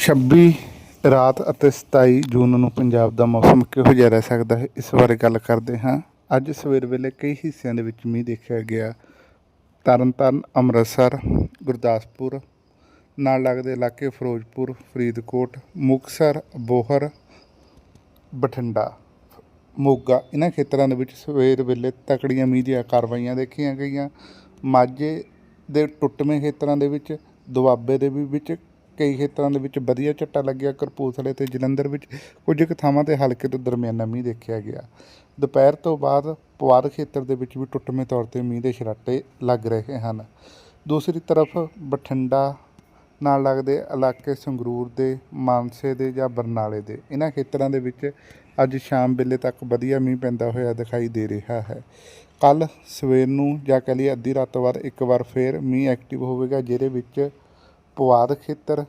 26 ਰਾਤ ਅਤੇ 27 ਜੂਨ ਨੂੰ ਪੰਜਾਬ ਦਾ ਮੌਸਮ ਕਿਹੋ ਜਿਹਾ ਰਹਿ ਸਕਦਾ ਹੈ? ਇਸ ਬਾਰੇ ਗੱਲ ਕਰਦੇ ਹਾਂ। ਅੱਜ ਸਵੇਰ ਵੇਲੇ ਕਈ ਹਿੱਸਿਆਂ ਦੇ ਵਿੱਚ ਮੀਂਹ ਦੇਖਿਆ ਗਿਆ। ਤਰਨਤਾਰਨ, ਅੰਮ੍ਰਿਤਸਰ, ਗੁਰਦਾਸਪੁਰ, ਨਾਲ ਲੱਗਦੇ ਇਲਾਕੇ ਫਿਰੋਜ਼ਪੁਰ, ਫਰੀਦਕੋਟ, ਮੁਕਤਸਰ, ਬੋਹਰ, ਬਠਿੰਡਾ, ਮੋਗਾ। ਇਹਨਾਂ ਖੇਤਰਾਂ ਦੇ ਵਿੱਚ ਸਵੇਰ ਵੇਲੇ ਤਕੜੀਆਂ ਮੀਂਹ ਦੀਆਂ ਕਾਰਵਾਈਆਂ ਦੇਖੀਆਂ ਗਈਆਂ। ਮਾਝੇ ਦੇ ਟੁੱਟਵੇਂ ਖੇਤਰਾਂ ਦੇ ਵਿੱਚ, ਦੁਆਬੇ ਦੇ ਵੀ ਵਿੱਚ ਕਈ ਖੇਤਰਾਂ ਦੇ ਵਿੱਚ ਵਧੀਆ ਝੱਟਾ ਲੱਗਿਆ। ਕਰਪੂਥਲੇ ਤੇ ਜਲੰਧਰ ਵਿੱਚ ਕੁਝ ਕੁ ਥਾਵਾਂ ਤੇ ਹਲਕੇ ਤੋਂ ਦਰਮਿਆਨਾ ਮੀਂਹ ਦੇਖਿਆ ਗਿਆ। ਦੁਪਹਿਰ ਤੋਂ ਬਾਅਦ ਪੁਆਧ ਖੇਤਰ ਦੇ ਵਿੱਚ ਵੀ ਟੁੱਟਵੇਂ ਤੌਰ ਤੇ ਮੀਂਹ ਦੇ ਛਰਾਟੇ ਲੱਗ ਰਹੇ ਹਨ। ਦੂਸਰੀ ਤਰਫ ਬਠਿੰਡਾ ਨਾਲ ਲੱਗਦੇ ਇਲਾਕੇ ਸੰਗਰੂਰ ਦੇ, ਮਾਨਸੇ ਦੇ ਜਾਂ ਬਰਨਾਲੇ ਦੇ ਇਹਨਾਂ ਖੇਤਰਾਂ ਦੇ ਵਿੱਚ ਅੱਜ ਸ਼ਾਮ ਵੇਲੇ ਤੱਕ ਵਧੀਆ ਮੀਂਹ ਪੈਂਦਾ ਹੋਇਆ ਦਿਖਾਈ ਦੇ ਰਿਹਾ ਹੈ। ਕੱਲ ਸਵੇਰ ਨੂੰ ਜਾਂ ਕਹ ਲਈਏ ਅੱਧੀ ਰਾਤ ਤੋਂ ਬਾਅਦ ਇੱਕ ਵਾਰ ਫੇਰ ਮੀਂਹ ਐਕਟਿਵ ਹੋਵੇਗਾ, ਜਿਹਦੇ ਵਿੱਚ ਪੁਆਧ ਖੇਤਰ,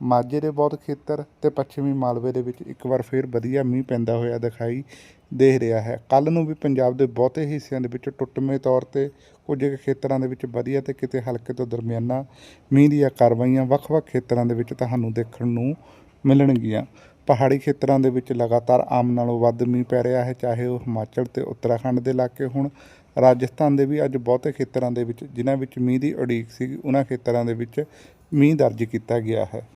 ਮਾਝੇ ਦੇ ਬਹੁਤ ਖੇਤਰ ਤੇ ਪੱਛਮੀ ਮਾਲਵੇ ਦੇ ਵਿੱਚ ਇੱਕ ਵਾਰ ਫੇਰ ਵਧੀਆ ਮੀਂਹ ਪੈਂਦਾ ਹੋਇਆ ਦਿਖਾਈ ਦੇ ਰਿਹਾ ਹੈ। ਕੱਲ ਨੂੰ ਵੀ ਪੰਜਾਬ ਦੇ ਬਹੁਤੇ ਹਿੱਸਿਆਂ ਦੇ ਵਿੱਚ ਟੁੱਟਵੇਂ ਤੌਰ ਤੇ ਕੁਝ ਕੁ ਖੇਤਰਾਂ ਦੇ ਵਿੱਚ ਵਧੀਆ ਤੇ ਕਿਤੇ ਹਲਕੇ ਤੋਂ ਦਰਮਿਆਨਾ ਮੀਂਹ ਦੀਆਂ ਕਾਰਵਾਈਆਂ ਵੱਖ-ਵੱਖ ਖੇਤਰਾਂ ਦੇ ਵਿੱਚ ਤੁਹਾਨੂੰ ਦੇਖਣ ਨੂੰ ਮਿਲਣਗੀਆਂ। ਪਹਾੜੀ ਖੇਤਰਾਂ ਦੇ ਵਿੱਚ ਲਗਾਤਾਰ ਆਮ ਨਾਲੋਂ ਵੱਧ ਮੀਂਹ ਪੈ ਰਿਹਾ ਹੈ, ਚਾਹੇ ਉਹ ਹਿਮਾਚਲ ਤੇ ਉੱਤਰਾਖੰਡ ਦੇ ਇਲਾਕੇ ਹੋਣ। ਰਾਜਸਥਾਨ ਦੇ ਵੀ ਅੱਜ ਬਹੁਤੇ ਖੇਤਰਾਂ ਦੇ ਵਿੱਚ, ਜਿਨ੍ਹਾਂ ਵਿੱਚ ਮੀਂਹ ਦੀ ਉਡੀਕ ਸੀ, ਉਹਨਾਂ ਖੇਤਰਾਂ ਦੇ ਵਿੱਚ ਮੀਂਹ ਦਰਜ ਕੀਤਾ ਗਿਆ ਹੈ।